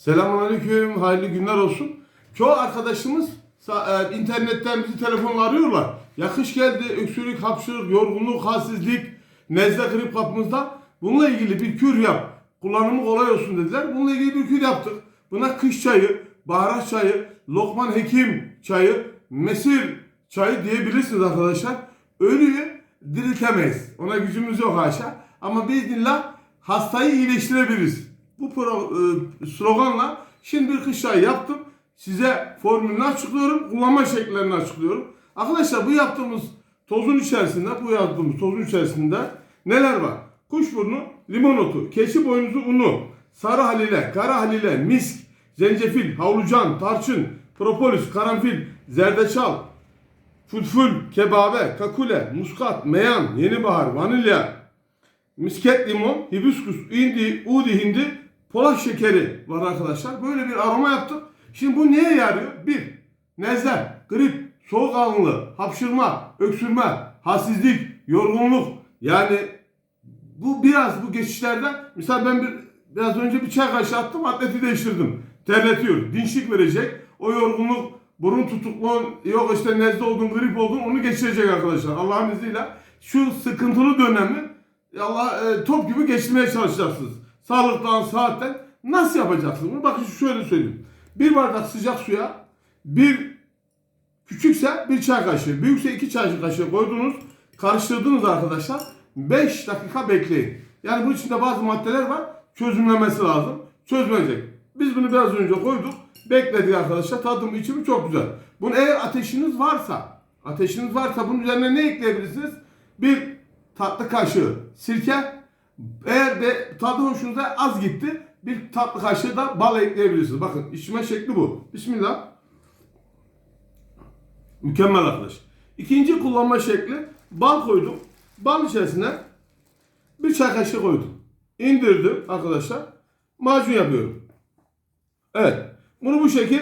Selamünaleyküm, hayırlı günler olsun. Çoğu arkadaşımız e, internetten bizi telefonla arıyorlar. Ya kış geldi, öksürük, hapşırık, yorgunluk, halsizlik, nezle, grip kapımızda. Bununla ilgili bir kür yap. Kullanımı kolay olsun dediler. Bununla ilgili bir kür yaptık. Buna kış çayı, baharat çayı, Lokman Hekim çayı, mesir çayı diyebilirsiniz arkadaşlar. Ölüyü diriltemeyiz. Ona gücümüz yok haşa. Ama biiznillah hastayı iyileştirebiliriz. Bu pro, e, sloganla şimdi bir kış çayı yaptım. Size formülünü açıklıyorum. Kullanma şekillerini açıklıyorum. Arkadaşlar bu yaptığımız tozun içerisinde, bu yaptığımız tozun içerisinde neler var? Kuşburnu, limon otu, keçi boynuzu unu, sarı halile, kara halile, misk, zencefil, havlucan, tarçın, propolis, karanfil, zerdeçal, Fulful, kebabe, kakule, muskat, meyan, yenibahar, vanilya, misket limon, hibiskus, indi, udi hindi, polat şekeri var arkadaşlar. Böyle bir aroma yaptım. Şimdi bu neye yarıyor? Bir, nezle, grip, soğuk algınlığı, hapşırma, öksürme, halsizlik, yorgunluk. Yani bu biraz bu geçişlerde mesela ben bir biraz önce bir çay kaşığı attım atleti değiştirdim. Terletiyor. Dinçlik verecek. O yorgunluk burun tutukluğun yok işte nezle oldun grip oldun onu geçirecek arkadaşlar. Allah'ın izniyle şu sıkıntılı dönemi Allah e, top gibi geçirmeye çalışacaksınız. Sağlıktan, saatten nasıl yapacaksınız? Bunu bakın şöyle söyleyeyim. Bir bardak sıcak suya bir Küçükse bir çay kaşığı, büyükse iki çay kaşığı koydunuz, karıştırdınız arkadaşlar. 5 dakika bekleyin. Yani bunun içinde bazı maddeler var, çözümlemesi lazım. Çözmeyecek. Biz bunu biraz önce koyduk, bekledik arkadaşlar. Tadım içimi çok güzel. Bunu eğer ateşiniz varsa, ateşiniz varsa bunun üzerine ne ekleyebilirsiniz? Bir tatlı kaşığı sirke, eğer de tadı hoşunuza az gitti, bir tatlı kaşığı da bal ekleyebilirsiniz. Bakın içme şekli bu. Bismillah. Mükemmel arkadaş. İkinci kullanma şekli bal koydum. Bal içerisine bir çay kaşığı koydum. İndirdim arkadaşlar. Macun yapıyorum. Evet. Bunu bu şekil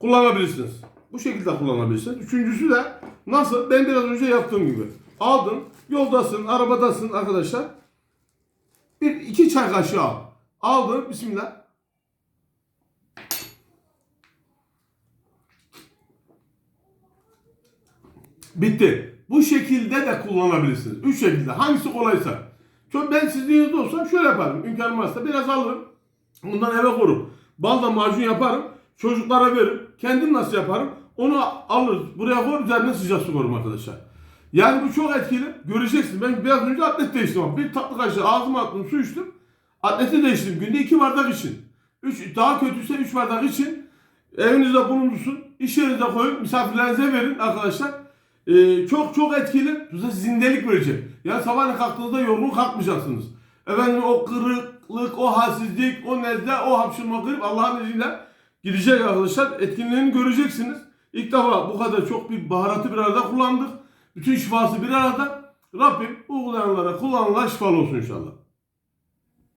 kullanabilirsiniz. Bu şekilde kullanabilirsiniz. Üçüncüsü de nasıl? Ben biraz önce yaptığım gibi. Aldın. Yoldasın, arabadasın arkadaşlar. Bir iki çay kaşığı al. Aldın. Bismillah. Bitti. Bu şekilde de kullanabilirsiniz. Üç şekilde. Hangisi kolaysa. Çok ben sizin yerinizde olsam şöyle yaparım. İmkanım varsa biraz alırım. Bundan eve korup balda macun yaparım. Çocuklara veririm. Kendim nasıl yaparım? Onu alır. Buraya koy. Üzerine sıcak su koyarım arkadaşlar. Yani bu çok etkili. Göreceksin. Ben biraz önce atlet değiştim. Bir tatlı kaşığı ağzıma attım. Su içtim. Atleti değiştim. Günde iki bardak için. Üç, daha kötüyse üç bardak için. Evinizde bulunsun. İş yerinize koyun. Misafirlerinize verin arkadaşlar. Ee, çok çok etkili. Size zindelik verecek. Yani sabahleyin kalktığınızda yorgun kalkmayacaksınız. Efendim o kırıklık, o halsizlik, o nezle, o hapşırma grip Allah'ın izniyle gidecek arkadaşlar. Etkinliğini göreceksiniz. İlk defa bu kadar çok bir baharatı bir arada kullandık. Bütün şifası bir arada. Rabbim uygulayanlara, kullananlara şifalı olsun inşallah.